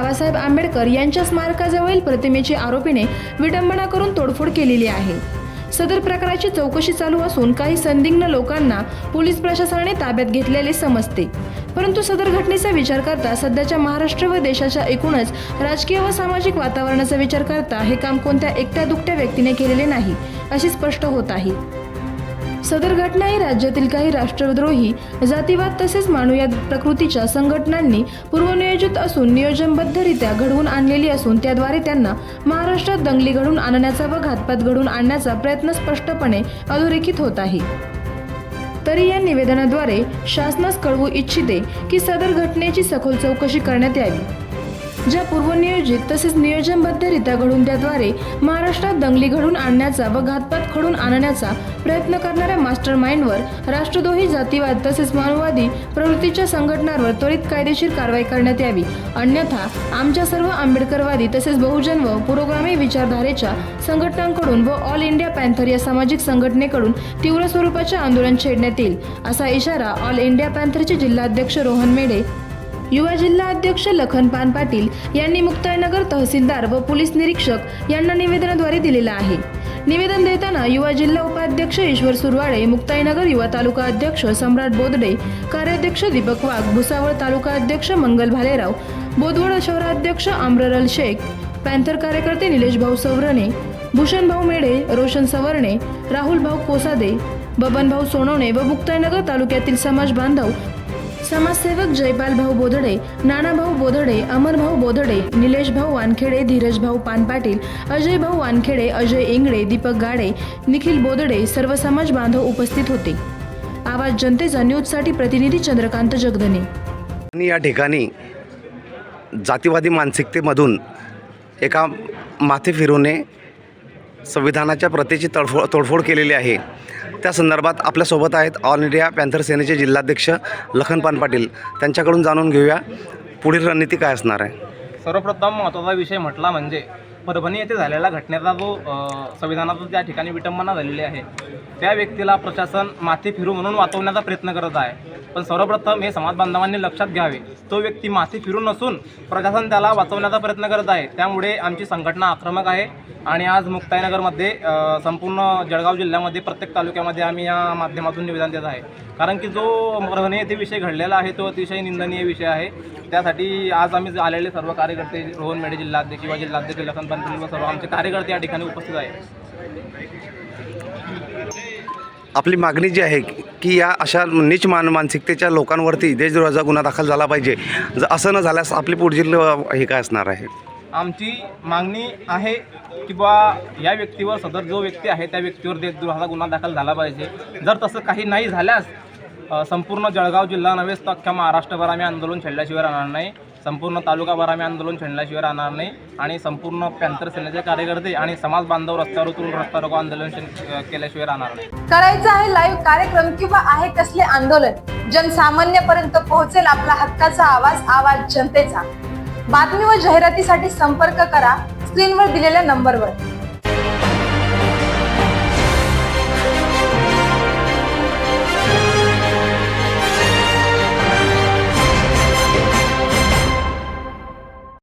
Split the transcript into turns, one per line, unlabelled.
बाबासाहेब आंबेडकर यांच्या स्मारकाजवळील प्रतिमेची आरोपीने विडंबना करून तोडफोड केलेली आहे. सदर प्रकाराची चौकशी चालू असून काही संदिग्ध लोकांना पोलीस प्रशासनाने ताब्यात घेतलेले समजते. परंतु सदर घटनेचा विचार करता सध्याच्या महाराष्ट्र व देशाच्या एकूणच राजकीय व सामाजिक वातावरणाचा विचार करता हे काम कोणत्या एकट्या दुकट्या व्यक्तीने केलेले नाही असे स्पष्ट होत आहे. सदर घटना ही राज्यातील काही राष्ट्रद्रोही जातीवाद तसेच मानूया प्रकृतीच्या संघटनांनी पूर्वनियोजित असून नियोजनबद्धरित्या घडवून आणलेली असून त्याद्वारे त्यांना महाराष्ट्रात दंगली घडवून आणण्याचा व घातपात घडवून आणण्याचा प्रयत्न स्पष्टपणे अधोरेखित होत आहे. तरी या निवेदनाद्वारे शासनास कळवू इच्छिते की सदर घटनेची सखोल चौकशी करण्यात यावी. ज्या पूर्वनियोजित तसेच नियोजनबद्धरित्या घडून त्याद्वारे महाराष्ट्रात दंगली घडून आणण्याचा व घातपात घडून आणण्याचा प्रयत्न करणाऱ्या मास्टर माइंडवर राष्ट्रद्रोही जातीवाद तसेच मानववादी प्रवृत्तीच्या संघटनांवर त्वरित कायदेशीर कारवाई करण्यात यावी. अन्यथा आमच्या सर्व आंबेडकरवादी तसेच बहुजन व पुरोगामी विचारधारेच्या संघटनांकडून व ऑल इंडिया पॅन्थर या सामाजिक संघटनेकडून तीव्र स्वरूपाचे आंदोलन छेडण्यात येईल असा इशारा ऑल इंडिया पॅन्थरचे जिल्हाध्यक्ष रोहन मेढे युवा जिल्हा अध्यक्ष लखन पान पाटील यांनी मुक्ताईनगर तहसीलदार व पोलीस निरीक्षक यांना निवेदनाद्वारे दिलेला आहे. निवेदन देताना युवा जिल्हा उपाध्यक्ष ईश्वर सुरवाडे मुक्ताईनगर युवा तालुका अध्यक्ष सम्राट बोदडे कार्याध्यक्ष दीपक वाघ भुसावळ तालुका अध्यक्ष मंगल भालेराव बोदवड शहराध्यक्ष आम्ररल शेख पॅन्थर कार्यकर्ते निलेश भाऊ सवरणे भूषण भाऊ मेढे रोशन सवर्णे राहुल भाऊ कोसादे बबन भाऊ सोनवणे व मुक्ताईनगर तालुक्यातील समाज बांधव समाजसेवक जयपाल भाऊ बोधडे नानाभाऊ बोधडे अमरभाऊ बोधडे निलेश भाऊ वानखेडे धीरज भाऊ पान पाटील अजय भाऊ वानखेडे अजय इंगडे दीपक गाडे निखिल बोधडे सर्व समाज बांधव उपस्थित होते. आवाज जनतेचा न्यूजसाठी प्रतिनिधी चंद्रकांत जगदने.
आणि या ठिकाणी जातीवादी मानसिकतेमधून एका माथे फिरवणे संविधानाच्या प्रतीची तडफोड तोडफोड केलेली आहे. त्या संदर्भात आपल्यासोबत आहेत ऑल इंडिया पॅन्थर सेनेचे जिल्हाध्यक्ष लखन पान पाटील. त्यांच्याकडून जाणून घेऊया पुढील रणनीती काय असणार आहे?
सर्वप्रथम महत्त्वाचा विषय म्हटला म्हणजे परभणी येथे झालेल्या घटनेचा जो संविधानाचा त्या ठिकाणी विटंबना झालेली आहे त्या व्यक्तीला प्रशासन माथी फिरू म्हणून वाचवण्याचा प्रयत्न करत आहे. पण सर्वप्रथम हे समाज बांधवांनी लक्षात घ्यावे. तो व्यक्ती माथी फिरून नसून प्रशासन त्याला वाचवण्याचा प्रयत्न करत आहे. त्यामुळे आमची संघटना आक्रमक आहे आणि आज मुक्ताईनगरमध्ये संपूर्ण जळगाव जिल्ह्यामध्ये प्रत्येक तालुक्यामध्ये आम्ही या माध्यमातून निवेदन देत आहे. कारण की जो परभणी येथे विषय घडलेला आहे तो अतिशय निंदनीय विषय आहे. त्यासाठी आज आम्ही आलेले सर्व कार्यकर्ते रोहन मेढे जिल्हाध्यक्ष किंवा जिल्हाध्यक्ष लखन पाटील व सर्व आमचे कार्यकर्ते या ठिकाणी उपस्थित आहेत.
आपली मागणी जी आहे की या अशा नीच मान मानसिकतेच्या लोकांवरती देशद्रोहाचा गुन्हा दाखल झाला पाहिजे. जर असं न झाल्यास आपली पुढील अ, हे काय असणार आहे?
आमची मागणी आहे की बा या व्यक्तीवर सदर जो व्यक्ती आहे त्या व्यक्तीवर देशद्रोहाचा गुन्हा दाखल झाला पाहिजे. जर तसं काही नाही झाल्यास संपूर्ण जळगाव जिल्हा नव्हेच तर अख्ख्या महाराष्ट्रभर आम्ही आंदोलन छेडल्याशिवाय राहणार नाही. संपूर्ण तालुकाभर आम्ही आंदोलन छेडल्याशिवाय राहणार नाही आणि संपूर्ण पॅन्थर सेनेचे कार्यकर्ते आणि समाज बांधव रस्त्यावर उतरून रस्ता रोको आंदोलन केल्याशिवाय राहणार नाही.
करायचं आहे लाईव्ह कार्यक्रम किंवा आहे कसले आंदोलन जनसामान्यपर्यंत पोहोचेल आपला हक्काचा आवाज आवाज जनतेचा. बातमी व जाहिरातीसाठी संपर्क करा स्क्रीनवर दिलेल्या नंबरवर